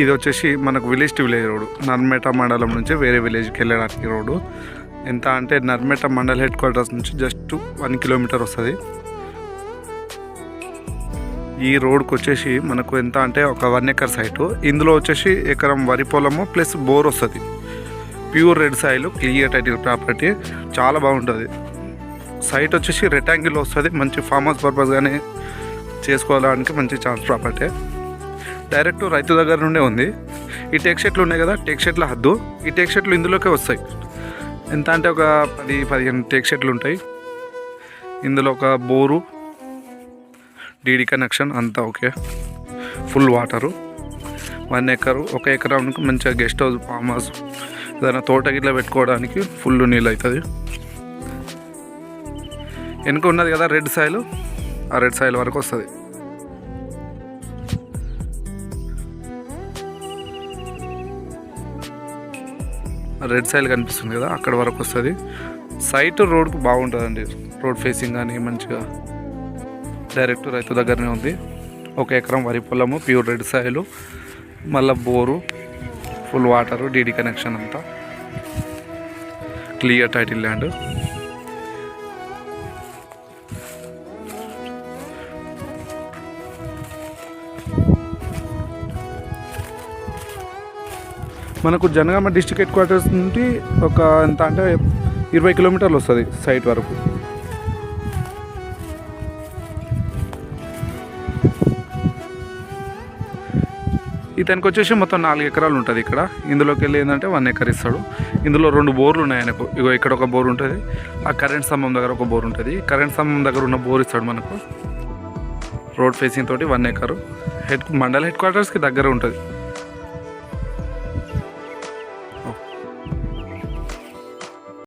ఇది వచ్చేసి మనకు village to village road. Narmetta మండలం నుంచి వేరే విలేజ్కి వెళ్ళడానికి రోడ్డు. ఎంత అంటే Narmetta mandal head quarters just one kilometre వస్తుంది. ఈ రోడ్కి వచ్చేసి మనకు ఎంత అంటే ఒక వన్ ఎకర్ సైటు. ఇందులో వచ్చేసి ఎకరం వరి పొలము ప్లస్ బోర్ వస్తుంది. Pure red soil clear title property. చాలా బాగుంటుంది. సైట్ వచ్చేసి రెక్టాంగిల్ వస్తుంది. మంచి ఫామ్ హౌస్ పర్పస్ కానీ చేసుకోవడానికి మంచి ఛాన్స్ ప్రాపర్టీ. డైరెక్ట్ రైతు దగ్గర నుండే ఉంది. ఈ టెక్ షెట్లు ఉన్నాయి కదా టెక్ షెట్ల హద్దు. ఈ టెక్ షెట్లు ఇందులోకే వస్తాయి. ఎంత అంటే ఒక పది పదిహేను టెక్ షెట్లు ఉంటాయి. ఇందులో ఒక బోరు డీడీ కనెక్షన్ అంతా okay. Full water one acre ఒక ఎకరానికి మంచిగా గెస్ట్ హౌస్ ఫామ్ హౌస్ ఏదైనా తోట గిట్ల పెట్టుకోవడానికి ఫుల్ నీళ్ళు అవుతుంది వెనుక ఉన్నది కదా రెడ్ సాయిల్ ఆ రెడ్ సాయిల్ వరకు వస్తుంది. రెడ్ సైల్ కనిపిస్తుంది కదా అక్కడ వరకు వస్తుంది. సైట్ రోడ్కు బాగుంటుందండి. రోడ్ ఫేసింగ్ కానీ మంచిగా డైరెక్ట్ రైతు దగ్గరనే ఉంది. ఒక ఎకరం వరి పొలము ప్యూర్ రెడ్ సాయిలు మళ్ళీ bore full water DD connection అంతా. Clear title land. మనకు జనగామ డిస్టిక్ హెడ్ క్వార్టర్స్ నుండి ఒక ఎంత అంటే ఇరవై కిలోమీటర్లు వస్తుంది సైట్ వరకు. ఇతనికి వచ్చేసి మొత్తం నాలుగు ఎకరాలు ఉంటుంది ఇక్కడ. ఇందులోకి వెళ్ళి ఏంటంటే వన్ ఎకర్ ఇస్తాడు. ఇందులో రెండు బోర్లు ఉన్నాయి ఆయనకు. ఇగో ఇక్కడ ఒక బోర్ ఉంటుంది. ఆ కరెంట్ స్తంభం దగ్గర ఒక బోర్ ఉంటుంది. కరెంట్ స్తంభం దగ్గర ఉన్న బోర్ ఇస్తాడు మనకు. రోడ్ ఫేసింగ్ తోటి one acre head mandal head క్వార్టర్స్కి దగ్గర ఉంటుంది.